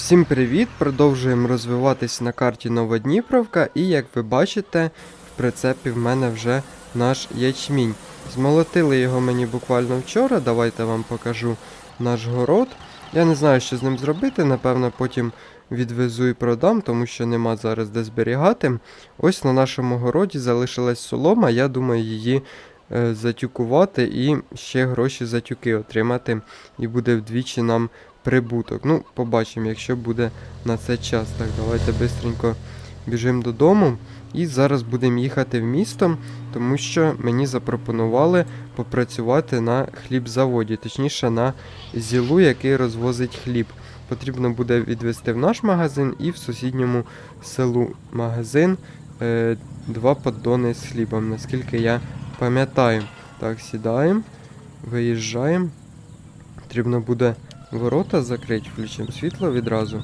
Всім привіт! Продовжуємо розвиватись на карті Новодніпровка, і як ви бачите, в прицепі в мене вже наш ячмінь. Змолотили його мені буквально вчора. Давайте вам покажу наш город. Я не знаю, що з ним зробити. Напевно, потім відвезу і продам, тому що нема зараз де зберігати. Ось на нашому городі залишилась солома. Я думаю, її е, затюкувати і ще гроші за тюки отримати. І буде вдвічі нам прибуток. Ну, побачимо, якщо буде на це час. Так, давайте швидко біжимо додому. І зараз будемо їхати в місто, тому що мені запропонували попрацювати на хлібзаводі, точніше на зілу, який розвозить хліб. Потрібно буде відвести в наш магазин і в сусідньому селу магазин е, два поддони з хлібом, наскільки я пам'ятаю. Так, сідаємо, виїжджаємо. Потрібно буде ворота закрити, включимо світло відразу.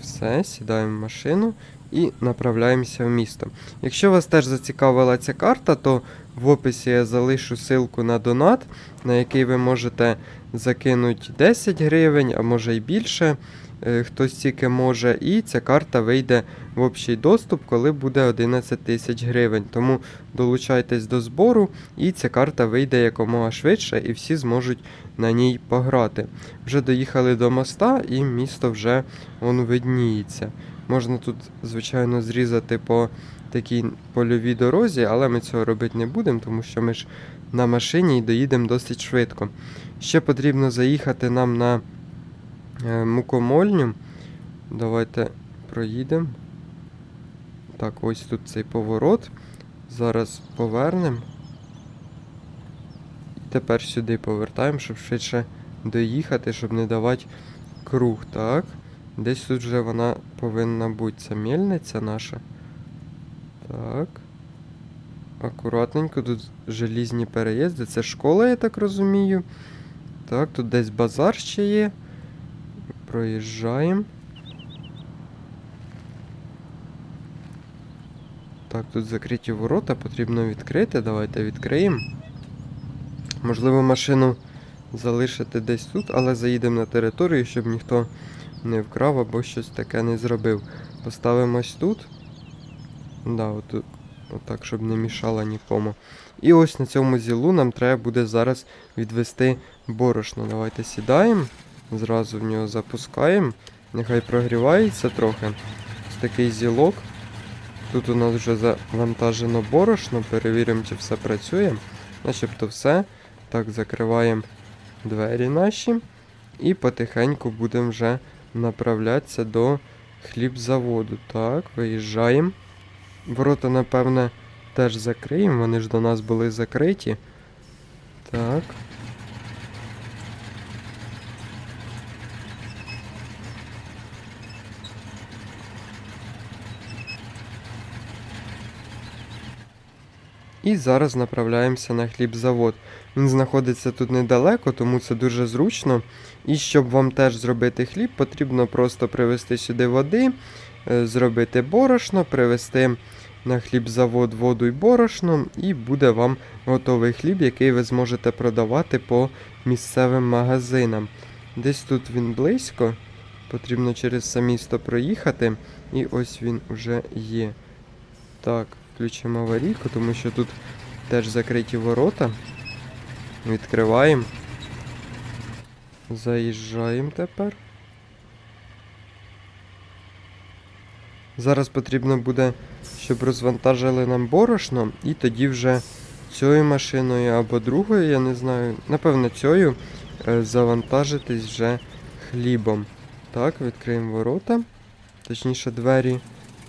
Все, сідаємо в машину і направляємося в місто. Якщо вас теж зацікавила ця карта, то в описі я залишу ссылку на донат, на який ви можете закинути 10 гривень, а може й більше. Е, Хтось тільки може, і ця карта вийде в общий доступ, коли буде 11 тисяч гривень. Тому долучайтесь до збору, і ця карта вийде якомога швидше, і всі зможуть на ній пограти. Вже доїхали до моста, і місто вже он видніється. Можна тут, звичайно, зрізати по такій польовій дорозі, але ми цього робити не будемо, тому що ми ж на машині і доїдемо досить швидко. Ще потрібно заїхати нам на мукомольню. Давайте проїдемо. Так, ось тут цей поворот. Зараз повернемо. І тепер сюди повертаємо, щоб швидше доїхати, щоб не давати круг, так. Десь тут вже вона повинна бути. Це мельниця наша. Так. Акуратненько, тут желізні переїзди. Це школа, я так розумію. Так, тут десь базар ще є. Проїжджаємо. Так, тут закриті ворота, потрібно відкрити. Давайте відкриємо. Можливо, машину залишити десь тут, але заїдемо на територію, щоб ніхто не вкрав або щось таке не зробив. Поставимось тут. Да, отут, отак, щоб не мішало нікому. І ось на цьому зілу нам треба буде зараз відвести борошно. Давайте сідаємо, зразу в нього запускаємо. Нехай прогрівається трохи. Ось такий зілок. Тут у нас вже завантажено борошно, перевіримо, чи все працює. Начебто все. Так, закриваємо двері наші. І потихеньку будемо вже направлятися до хлібзаводу. Так, виїжджаємо. Ворота, напевне, теж закриємо, вони ж до нас були закриті. Так. І зараз направляємося на хлібзавод. Він знаходиться тут недалеко, тому це дуже зручно. І щоб вам теж зробити хліб, потрібно просто привезти сюди води, е, зробити борошно, привезти на хлібзавод воду і борошно, і буде вам готовий хліб, який ви зможете продавати по місцевим магазинам. Десь тут він близько, потрібно через це місто проїхати, і ось він уже є. Так, включимо аварійку, тому що тут теж закриті ворота. Відкриваємо. Заїжджаємо тепер. Зараз потрібно буде, щоб розвантажили нам борошно, і тоді вже цією машиною або другою, я не знаю, напевно, цією е, завантажитись вже хлібом. Так, відкриємо ворота, точніше двері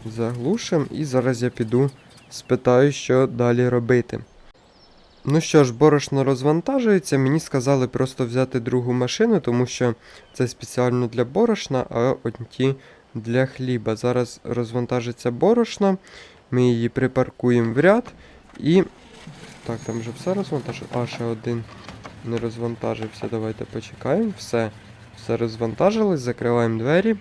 заглушимо, і зараз я піду спитаю, що далі робити. Ну що ж, борошно розвантажується. Мені сказали просто взяти другу машину, тому що це спеціально для борошна, а от ті для хліба. Зараз розвантажиться борошно, ми її припаркуємо в ряд і. Так, там вже все розвантажено. А, ще один не розвантажився. Давайте почекаємо. Все, все розвантажилось, закриваємо двері,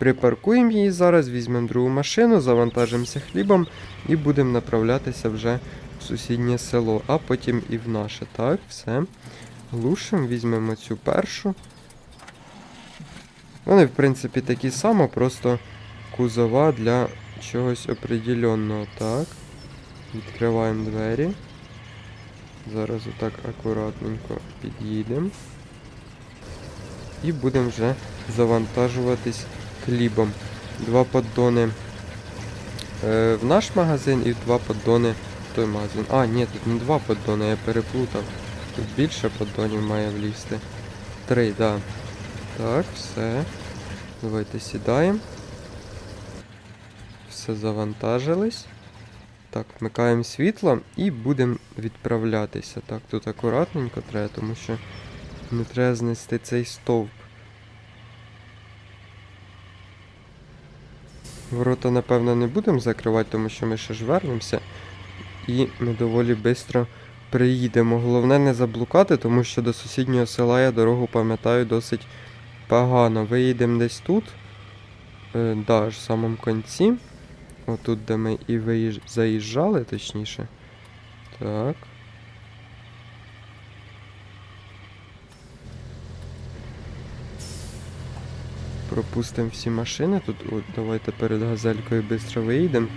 припаркуємо її зараз, візьмемо другу машину, завантажимося хлібом і будемо направлятися вже в сусіднє село, а потім і в наше. Так, все. глушимо, візьмемо цю першу. Вони, в принципі, такі само, просто кузова для чогось определенного. Так. Відкриваємо двері. Зараз отак акуратненько під'їдемо. І будемо вже завантажуватись хлібом. Два поддони е, в наш магазин і два поддони в той магазин. А, ні, тут не два поддони, я переплутав. Тут більше поддонів має влізти. Три, да. Так, все. Давайте сідаємо. Все завантажились. Так, вмикаємо світло і будемо відправлятися. Так, тут акуратненько треба, тому що не треба знести цей стовп. Ворота, напевно, не будемо закривати, тому що ми ще ж вернемося. І ми доволі швидко приїдемо. Головне не заблукати, тому що до сусіднього села я дорогу пам'ятаю досить погано. Виїдемо десь тут. Е, да, аж в самому кінці. Отут, де ми і виїж... заїжджали, точніше. Так. Пропустимо всі машини. Тут от, давайте перед газелькою швидко виїдемо.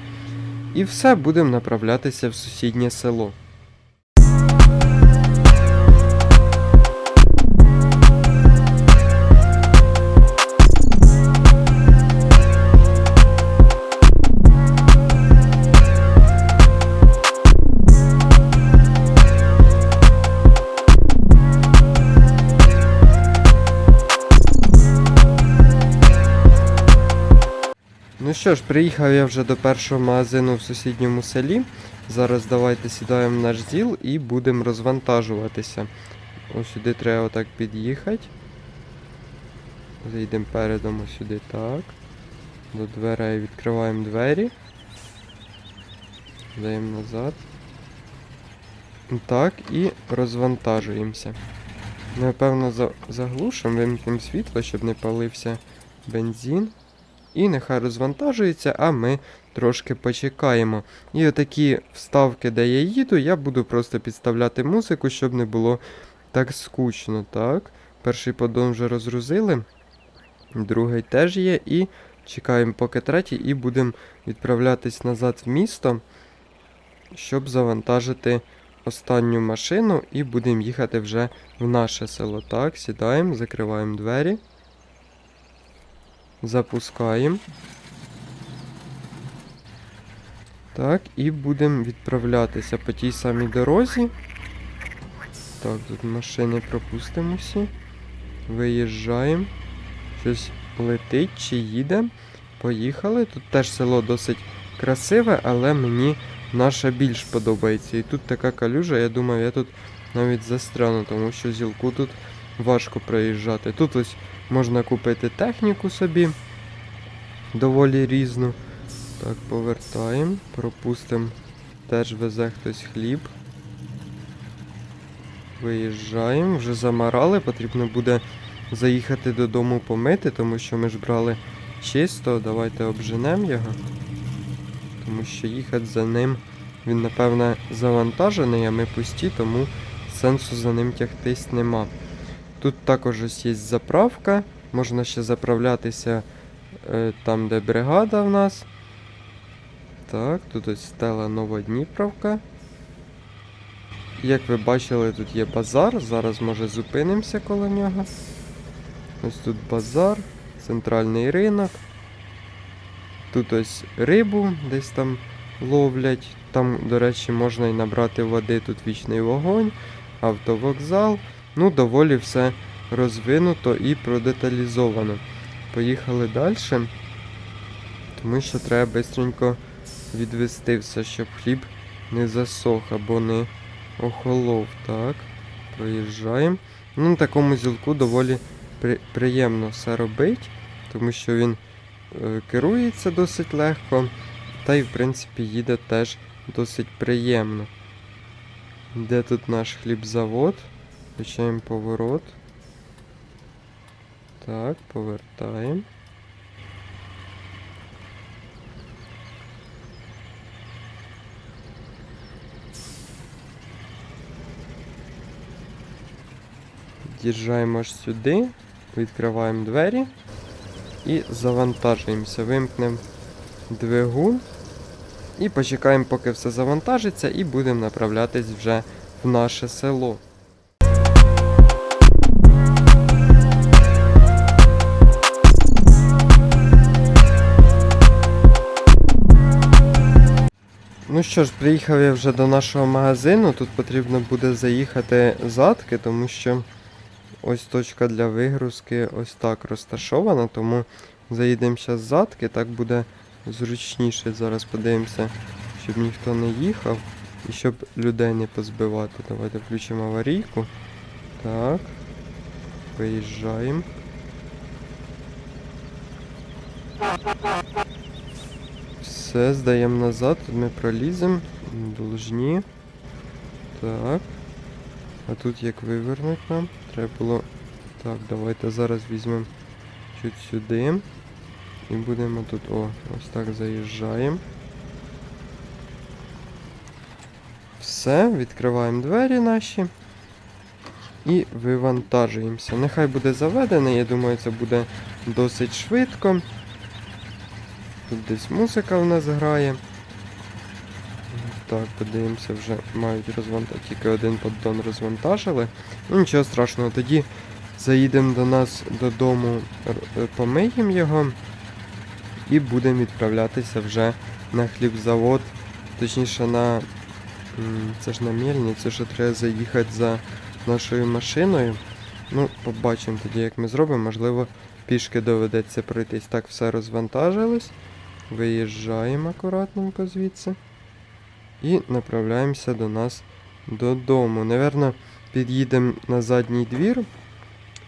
І все, будемо направлятися в сусіднє село. Що ж, приїхав я вже до першого магазину в сусідньому селі. Зараз давайте сідаємо в наш зіл і будемо розвантажуватися. Ось сюди треба отак під'їхати. Зайдемо передом ось сюди так. До дверей відкриваємо двері. Даємо назад. Так, і розвантажуємося. Напевно, за- заглушимо, вимкнемо світло, щоб не палився бензин. І нехай розвантажується, а ми трошки почекаємо. І отакі вставки, де я їду, я буду просто підставляти музику, щоб не було так скучно. Так. Перший поддон вже розгрузили, другий теж є. І чекаємо поки третій, і будемо відправлятись назад в місто, щоб завантажити останню машину, і будемо їхати вже в наше село. Так, сідаємо, закриваємо двері. Запускаємо. Так, і будемо відправлятися по тій самій дорозі. Так, тут машини пропустимо всі. Виїжджаємо. Щось летить чи їде. Поїхали. Тут теж село досить красиве, але мені наше більш подобається. І тут така калюжа, я думаю, я тут навіть застряну, тому що зілку тут важко проїжджати. Тут ось можна купити техніку собі доволі різну. Так, повертаємо, пропустимо. Теж везе хтось хліб. Виїжджаємо, вже замарали, потрібно буде заїхати додому помити, тому що ми ж брали чисто. Давайте обженемо його. Тому що їхати за ним він, напевне, завантажений, а ми пусті, тому сенсу за ним тягтись нема. Тут також є заправка, можна ще заправлятися е, там, де бригада в нас. Так, тут ось стела Новодніпровка. Як ви бачили, тут є базар. Зараз може зупинимося коло нього. Ось тут базар, центральний ринок. Тут ось рибу десь там ловлять. Там, до речі, можна і набрати води, тут вічний вогонь, автовокзал. Ну, доволі все розвинуто і продеталізовано. Поїхали далі. Тому що треба швидко відвести все, щоб хліб не засох або не охолов. Так, проїжджаємо. Ну, на такому зілку доволі при... приємно все робить, тому що він е, керується досить легко, та й в принципі їде теж досить приємно. Де тут наш хлібзавод? Включаємо поворот. Так, повертаємо. під'їжджаємо аж сюди, відкриваємо двері і завантажуємося. Вимкнемо двигун і почекаємо, поки все завантажиться, і будемо направлятись вже в наше село. Ну що ж, приїхав я вже до нашого магазину. Тут потрібно буде заїхати задки, тому що ось точка для вигрузки ось так розташована, тому заїдемо зараз задки, так буде зручніше. Зараз подивимося, щоб ніхто не їхав і щоб людей не позбивати. Давайте включимо аварійку. Так. Виїжджаємо. Все, здаємо назад, тут ми проліземо. Должні. Так. А тут як вивернуть нам? Треба було. Так, давайте зараз візьмемо чуть сюди. І будемо тут. О, ось так заїжджаємо. Все, відкриваємо двері наші. І вивантажуємося. Нехай буде заведене, я думаю, це буде досить швидко. Тут десь музика у нас грає. Так, подивимося, вже мають розвантажити. Тільки один поддон розвантажили. Ну нічого страшного, тоді заїдемо до нас додому, е, помиємо його і будемо відправлятися вже на хлібзавод. Точніше на. Це ж на мельницю, що треба заїхати за нашою машиною. Ну, побачимо тоді, як ми зробимо. Можливо, пішки доведеться пройтись. Так, все розвантажилось. Виїжджаємо акуратненько звідси. І направляємося до нас додому. Наверно, під'їдемо на задній двір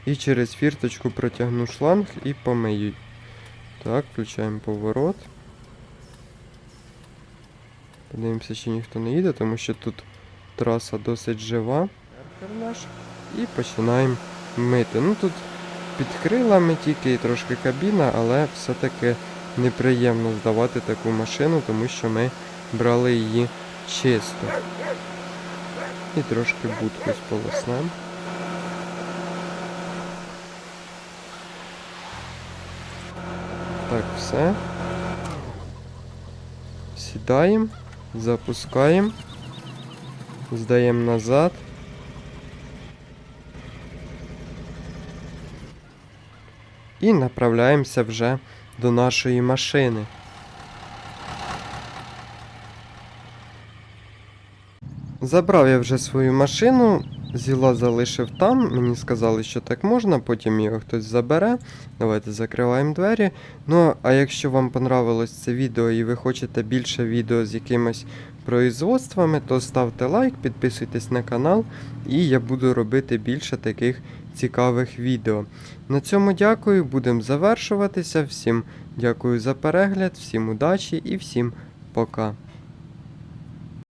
і через фірточку протягну шланг і помию. Так, включаємо поворот. Подивимося, чи ніхто не їде, тому що тут траса досить жива. Наш. І починаємо мити. Ну тут під крилами тільки і трошки кабіна, але все-таки неприємно здавати таку машину, тому що ми брали її чисто. І трошки будку сполоснем. Так, все. Сідаємо, запускаємо, здаємо назад. І направляємося вже до нашої машини. Забрав я вже свою машину, зіла залишив там. Мені сказали, що так можна, потім його хтось забере. Давайте закриваємо двері. Ну, а якщо вам понравилось це відео і ви хочете більше відео з якимось производствами, то ставте лайк, підписуйтесь на канал, і я буду робити більше таких цікавих відео. На цьому дякую, будемо завершуватися. Всім дякую за перегляд, всім удачі і всім пока.